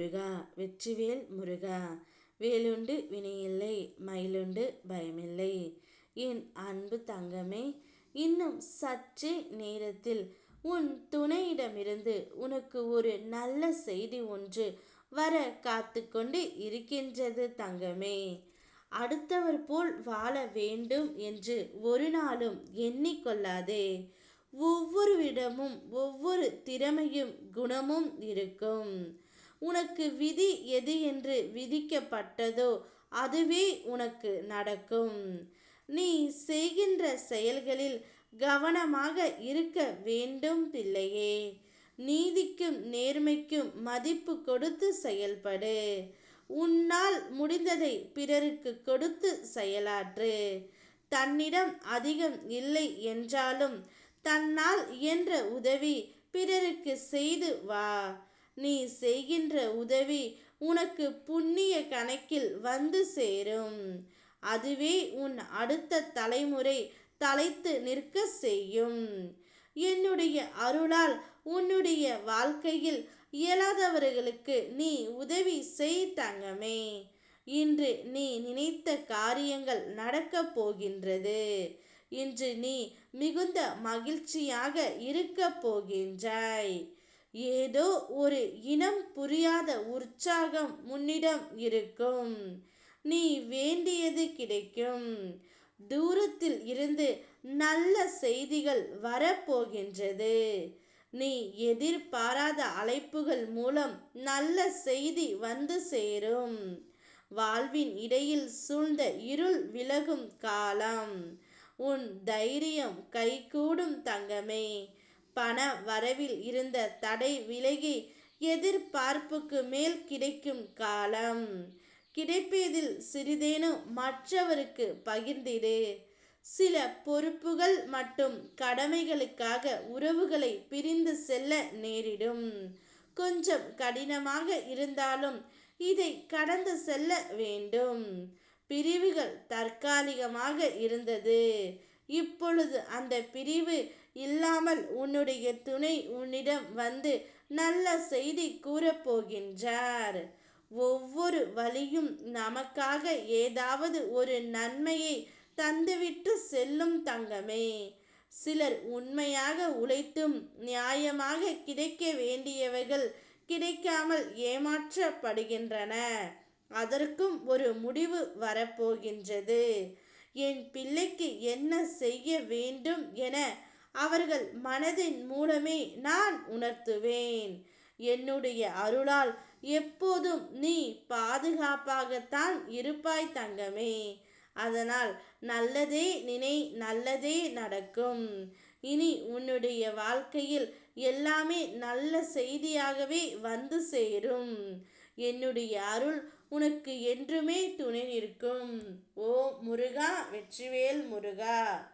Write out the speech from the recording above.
முருகா வெற்றிவேல் முருகா வேலுண்டு வினையில்லை மயிலுண்டு பயமில்லை. என் அன்பு தங்கமே இன்னும் சற்றே நேரத்தில் உன் துணையிடமிருந்து உனக்கு ஒரு நல்ல செய்தி ஒன்று வர காத்து கொண்டு இருக்கின்றது தங்கமே. அடுத்தவர் போல் வாழ வேண்டும் என்று ஒரு நாளும் எண்ணிக்கொள்ளாதே. ஒவ்வொருவிடமும் ஒவ்வொரு திறமையும் குணமும் இருக்கும். உனக்கு விதி எது என்று விதிக்கப்பட்டதோ அதுவே உனக்கு நடக்கும். நீ செய்கின்ற செயல்களில் கவனமாக இருக்க வேண்டும் பிள்ளையே. நீதிக்கும் நேர்மைக்கும் மதிப்பு கொடுத்து செயல்படு. உன்னால் முடிந்ததை பிறருக்கு கொடுத்து செயலாற்று. தன்னிடம் அதிகம் இல்லை என்றாலும் தன்னால் இயன்ற உதவி பிறருக்கு செய்து வா. நீ செய்கின்ற உதவி உனக்கு புண்ணிய கணக்கில் வந்து சேரும். அதுவே உன் அடுத்த தலைமுறை தலைத்து நிற்க செய்யும். என்னுடைய அருளால் உன்னுடைய வாழ்க்கையில் இயலாதவர்களுக்கு நீ உதவி செய் தங்கமே. இன்று நீ நினைத்த காரியங்கள் நடக்கப் போகின்றது. இன்று நீ மிகுந்த மகிழ்ச்சியாக இருக்க போகின்றாய். ஏதோ ஒரு இனம் புரியாத உற்சாகம் முன்னிடம் இருக்கும். நீ வேண்டியது கிடைக்கும். தூரத்தில் இருந்து நல்ல செய்திகள் வரப்போகின்றது. நீ எதிர்பாராத அழைப்புகள் மூலம் நல்ல செய்தி வந்து சேரும். வாழ்வின் இடையில் சூழ்ந்த இருள் விலகும் காலம். உன் தைரியம் கைகூடும் தங்கமே. பண வரவில் இருந்த தடை விலகி எதிர்பார்ப்புக்கு மேல் கிடைக்கும் காலம். கிடைப்பதில் சிறிதேனும் மற்றவருக்கு பகிர்ந்திடு. சில பொறுப்புகள் மற்றும் கடமைகளுக்காக உறவுகளை பிரிந்து செல்ல நேரிடும். கொஞ்சம் கடினமாக இருந்தாலும் இதை கடந்து செல்ல வேண்டும். பிரிவுகள் தற்காலிகமாக இருந்தது. இப்பொழுது அந்த பிரிவு இல்லாமல் உன்னுடைய துணை உன்னிடம் வந்து நல்ல செய்தி கூறப்போகின்றார். ஒவ்வொரு வழியும் நமக்காக ஏதாவது ஒரு நன்மையை தந்துவிட்டு செல்லும் தங்கமே. சிலர் உண்மையாக உழைத்தும் நியாயமாக கிடைக்க வேண்டியவைகள் கிடைக்காமல் ஏமாற்றப்படுகின்றன. அதற்கும் ஒரு முடிவு வரப்போகின்றது. என் பிள்ளைக்கு என்ன செய்ய வேண்டும் என அவர்கள் மனதின் மூலமே நான் உணர்த்துவேன். என்னுடைய அருளால் எப்போதும் நீ பாதுகாப்பாகத்தான் இருப்பாய் தங்கமே. அதனால் நல்லதே நினை நல்லதே நடக்கும். இனி உன்னுடைய வாழ்க்கையில் எல்லாமே நல்ல செய்தியாகவே வந்து சேரும். என்னுடைய அருள் உனக்கு என்றுமே துணை நிற்கும். ஓ முருகா வெற்றிவேல் முருகா.